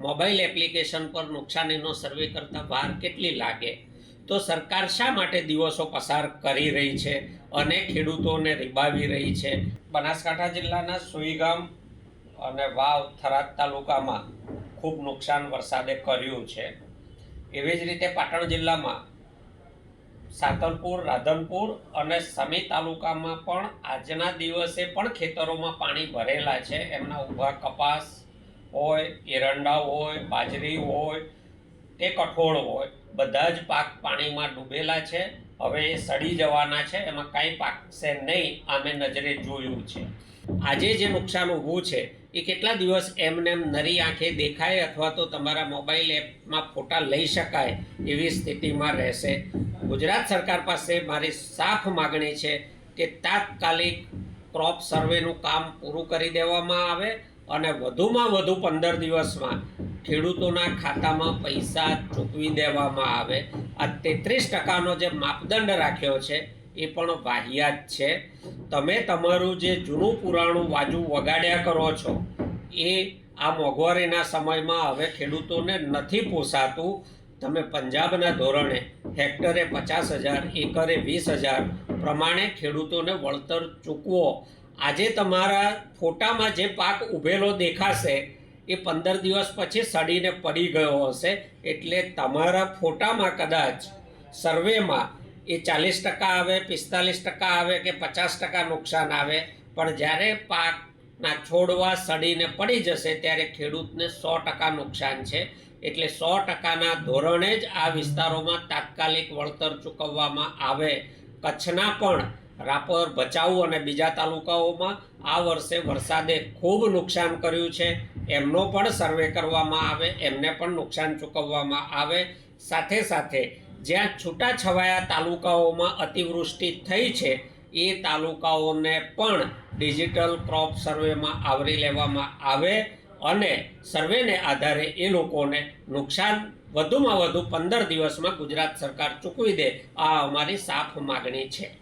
Mobile application પર નુકસાનીનો સર્વે કરતા વાર કેટલી લાગે? તો સરકાર શા માટે દિવસો પસાર કરી રહી છે અને ખેડૂતોને રીબાવી રહી છે? બનાસકાંઠા જિલ્લાના સુઈગામ અને વાવ થરાદ તાલુકામાં ખૂબ નુકસાન વરસાદે કર્યું છે. એવી જ રીતે પાટણ જિલ્લામાં સાતલપુર, રાધનપુર અને સમી તાલુકામાં પણ આજના દિવસે પણ ખેતરોમાં પાણી ભરેલા છે. એમના ઊભા કપાસ હોય એરંડા હોય, બાજરી હોય કે કઠોળ હોય, બધા જ પાક પાણીમાં ડૂબેલા છે. હવે એ સડી જવાના છે, એમાં કાંઈ પાકશે નહીં, આમે નજરે જોયું છે. આજે જે નુકસાન ઊભું છે, એ કેટલા દિવસ એમને એમ નરી આંખે દેખાય અથવા તો તમારા મોબાઈલ એપમાં ફોટા લઈ શકાય એવી સ્થિતિમાં રહેશે. ગુજરાત સરકાર પાસે મારી સાફ માગણી છે કે તાત્કાલિક ક્રોપ સર્વેનું કામ પૂરું કરી દેવામાં આવે અને વધુમાં વધુ પંદર દિવસમાં ખેડૂતોના ખાતામાં પૈસા ચૂકવી દેવામાં આવે. આ તેત્રીસ ટકાનો જે માપદંડ રાખ્યો છે, એ પણ વાહિયાત છે. તમે તમારું જે જૂનું પુરાણું વાજુ વગાડ્યા કરો છો, એ આ મોંઘવારીના સમયમાં હવે ખેડૂતોને નથી પોસાતું. તમે પંજાબના ધોરણે હેક્ટરે પચાસ હજાર, એકરે વીસ હજાર પ્રમાણે ખેડૂતોને વળતર ચૂકવો. આજે તમારા ફોટામાં જે પાક ઉભેલો દેખાશે, એ પંદર દિવસ પછી સડીને પડી ગયો હશે. એટલે તમારા ફોટામાં કદાચ સર્વેમાં એ ચાલીસ ટકા આવે, પિસ્તાલીસ ટકા આવે કે પચાસ ટકા નુકસાન આવે. પણ જ્યારે પાકના છોડવા સડીને પડી જશે, ત્યારે ખેડૂતને સો ટકા નુકસાન છે. એટલે સો ટકાના ધોરણે જ આ વિસ્તારોમાં તાત્કાલિક વળતર ચૂકવવામાં આવે. કચ્છના પણ રાપર, ભચાઉ અને બીજા તાલુકાઓમાં આ વર્ષે વરસાદે ખૂબ નુકસાન કર્યું છે. એમનો પણ સર્વે કરવામાં આવે, એમને પણ નુકસાન ચૂકવવામાં આવે. સાથે સાથે જ્યાં છૂટાછવાયા તાલુકાઓમાં અતિવૃષ્ટિ થઈ છે, એ તાલુકાઓને પણ ડિજિટલ ક્રોપ સર્વેમાં આવરી લેવામાં આવે અને સર્વેને આધારે એ લોકોને નુકસાન વધુમાં વધુ પંદર દિવસમાં ગુજરાત સરકાર ચૂકવી દે, આ અમારી સાફ માગણી છે.